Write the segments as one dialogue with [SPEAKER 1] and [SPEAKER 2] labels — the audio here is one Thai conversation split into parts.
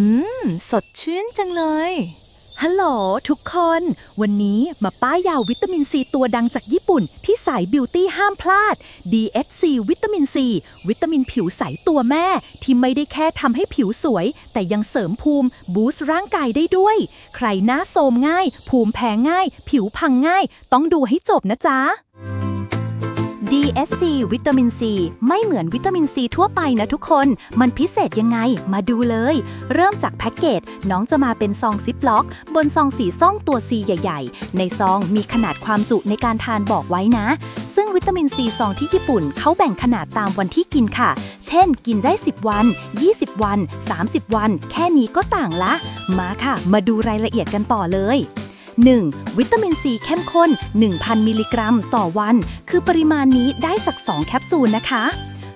[SPEAKER 1] อืม สดชื่นจังเลย ฮัลโหลทุกคน วันนี้มาป้ายยาววิตามินซีตัวดังจากญี่ปุ่น ที่สายบิวตี้ห้ามพลาด DHC วิตามินซีวิตามินผิวใสตัวแม่ ที่ไม่ได้แค่ทำให้ผิวสวย แต่ยังเสริมภูมิบูสต์ร่างกายได้ด้วย ใครหน้าโทรมง่าย ภูมิแพ้ง่าย ผิวพังง่าย ต้องดูให้จบนะจ๊ะ DSC วิตามินซี ไม่เหมือนวิตามินซีทั่วไปนะทุกคน มันพิเศษยังไงมาดูเลย เริ่มจากแพ็กเกจ น้องจะมาเป็นซองซิปล็อก บนซองสีซ่องตัว C ใหญ่ ๆ ในซองมีขนาดความจุในการทานบอกไว้นะ ซึ่งวิตามินซีซองที่ญี่ปุ่นเขาแบ่งขนาดตามวันที่กินค่ะ เช่น กินได้ 10 วัน 20 วัน 30 วัน แค่นี้ก็ต่างละ มาค่ะ มาดูรายละเอียดกันต่อเลย 1. วิตามินซีเข้มข้น 1,000 มิลลิกรัม ต่อวัน คือปริมาณนี้ได้จาก 2 แคปซูลนะคะ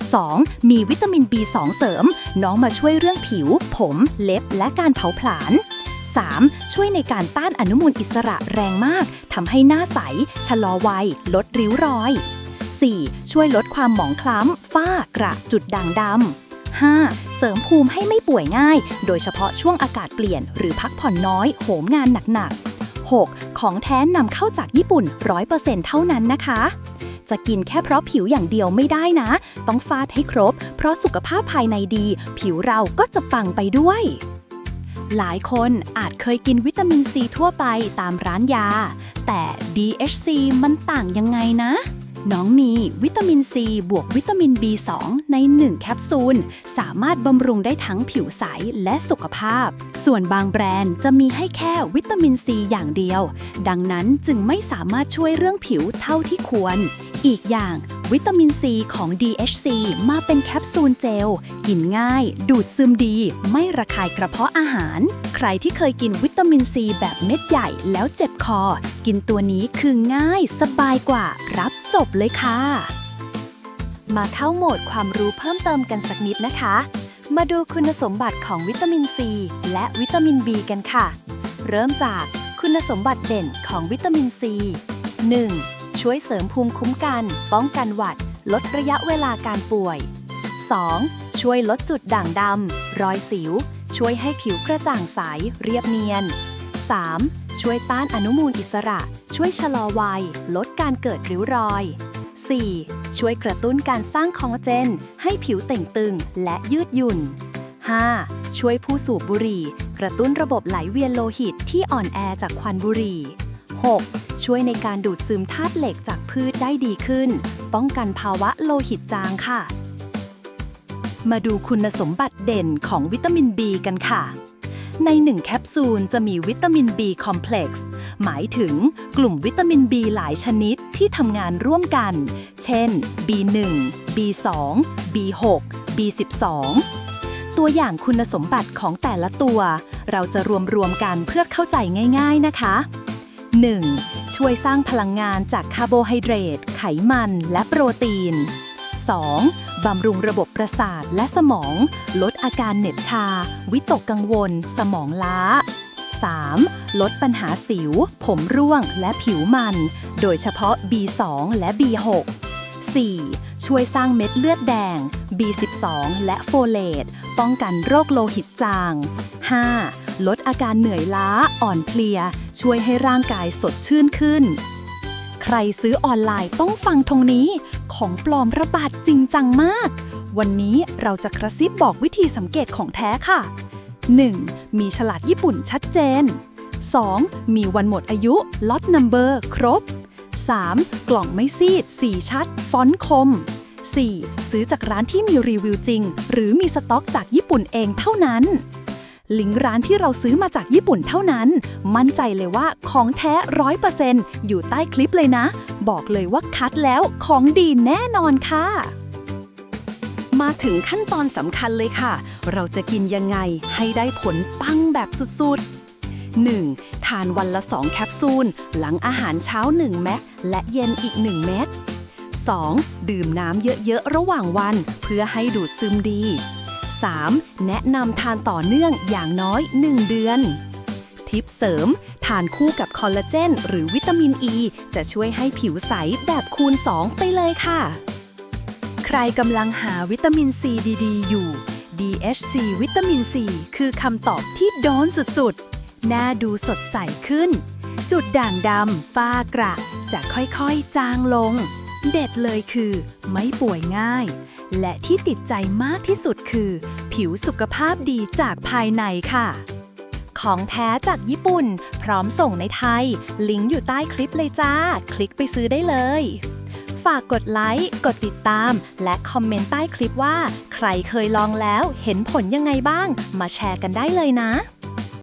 [SPEAKER 1] 2. มีวิตามิน B2 เสริม น้องมาช่วยเรื่องผิว ผม เล็บ และการเผาผลาญ 3. ช่วยในการต้านอนุมูลอิสระแรงมาก ทำให้หน้าใส ชะลอวัย ลดริ้วรอย 4. ช่วยลดความหมองคล้ำ ฝ้า กระ จุดด่างดำ 5. เสริมภูมิให้ไม่ป่วยง่าย โดยเฉพาะช่วงอากาศเปลี่ยน หรือพักผ่อนน้อย โหมงานหนักๆ 6. ของแท้นำเข้าจากญี่ปุ่น 100%เท่านั้นนะคะ จะกินแค่เพราะผิวอย่างเดียวไม่ได้นะ ต้องฟาดให้ครบ เพราะสุขภาพภายในดี ผิวเราก็จะปังไปด้วย หลายคนอาจเคยกินวิตามินซีทั่วไปตามร้านยา แต่ DHC มันต่างยังไงนะน้องมีวิตามินซีบวกวิตามิน B2 ใน 1 แคปซูล สามารถบำรุงได้ทั้งผิวใสและสุขภาพ ส่วนบางแบรนด์จะมีให้แค่วิตามินซีอย่างเดียว ดังนั้นจึงไม่สามารถช่วยเรื่องผิวเท่าที่ควร อีกอย่างวิตามินซีของ DHC มาเป็นแคปซูลเจล กินง่าย ดูดซึมดี ไม่ระคายกระเพาะอาหาร ใครที่เคยกินวิตามินซีแบบเม็ดใหญ่แล้วเจ็บคอ กินตัวนี้คือง่ายสบายกว่า รับจบเลยค่ะ มาเข้าโหมดความรู้เพิ่มเติมกันสักนิดนะคะ มาดูคุณสมบัติของวิตามินซีและวิตามิน B กันค่ะ เริ่มจากคุณสมบัติเด่นของวิตามินซี 1. ช่วยเสริมภูมิคุ้มกัน ป้องกันหวัด ลดระยะเวลาการป่วย 2. ช่วยลดจุดด่างดำ รอยสิว ช่วยให้ผิวกระจ่างใส เรียบเนียน 3. ช่วยต้านอนุมูลอิสระ ช่วยชะลอวัย ลดการเกิดริ้วรอย 4. ช่วยกระตุ้นการสร้างคอลลาเจน ให้ผิวเต่งตึงและยืดหยุ่น 5. ช่วยผู้สูบบุหรี่ กระตุ้นระบบไหลเวียนโลหิตที่อ่อนแอจากควันบุหรี่ 6. ช่วยในการดูดซึมธาตุเหล็กจากพืชได้ดีขึ้น ป้องกันภาวะโลหิตจางค่ะ มาดูคุณสมบัติเด่นของวิตามิน B กันค่ะ ใน 1 แคปซูลจะมีวิตามิน B คอมเพล็กซ์หมายถึงกลุ่มวิตามิน B หลายชนิดที่ทำงานร่วมกัน เช่น B1 B2 B6 B12 ตัวอย่างคุณสมบัติของแต่ละตัว เราจะรวมรวมๆกันเพื่อเข้าใจง่าย ๆ นะคะ 1. ช่วยสร้างพลังงานจากคาร์โบไฮเดรต ไขมัน และโปรตีน 2. บำรุงระบบประสาทและสมอง ลดอาการเหน็บชา วิตกกังวล สมองล้า 3. ลดปัญหาสิว ผมร่วง และผิวมัน โดยเฉพาะ B2 และ B6 4. ช่วยสร้างเม็ดเลือดแดง B12 และโฟเลต ป้องกันโรคโลหิตจาง 5. ลดอาการเหนื่อยล้า อ่อนเพลีย ช่วยให้ร่างกายสดชื่นขึ้น ใครซื้อออนไลน์ต้องฟังตรงนี้ ของปลอมระบาดจริงจังมาก วันนี้เราจะกระซิบบอกวิธีสังเกตของแท้ค่ะ 1. มีฉลากญี่ปุ่นชัดเจน 2. มีวันหมดอายุล็อตนัมเบอร์ครบ 3. กล่องไม่ซีด สีชัด ฟอนต์คม 4. ซื้อจากร้านที่มีรีวิวจริง หรือมีสต็อกจากญี่ปุ่นเองเท่านั้น ลิงก์ร้านที่เราซื้อมาจากญี่ปุ่นเท่านั้น มั่นใจเลยว่าของแท้ร้อยเปอร์เซ็นต์อยู่ใต้คลิปเลยนะ บอกเลยว่าคัดแล้วของดีแน่นอนค่ะ มาถึงขั้นตอนสำคัญเลยค่ะ เราจะกินยังไงให้ได้ผลปังแบบสุดๆ 1. ทานวันละ 2 แคปซูล หลังอาหารเช้า1เม็ดและเย็นอีก 1 เม็ด 2. ดื่มน้ำเยอะ ๆ ระหว่างวัน เพื่อให้ดูดซึมดี 3. แนะนำทานต่อเนื่องอย่างน้อย 1 เดือน ทิปเสริม ทานคู่กับคอลลาเจน หรือวิตามินอ e, ีจะช่วยให้ผิวใสแบบคูณ 2 ไปเลยค่ะ ใครกำลังหาวิตามินซีดีๆ อยู่ DHC วิตามินซีคือคำตอบที่โดนสุดๆ หน้าดูสดใสขึ้น จุดด่างดำฝ้ากระจะค่อยๆ จางลง เด็ดเลยคือ ไม่ป่วยง่าย และที่ติดใจมากที่สุดคือ ผิวสุขภาพดีจากภายในค่ะ ของแท้จากญี่ปุ่น พร้อมส่งในไทย ลิงก์อยู่ใต้คลิปเลยจ้า คลิกไปซื้อได้เลย ฝากกดไลค์ กดติดตาม และคอมเมนต์ใต้คลิปว่า ใครเคยลองแล้วเห็นผลยังไงบ้าง มาแชร์กันได้เลยนะ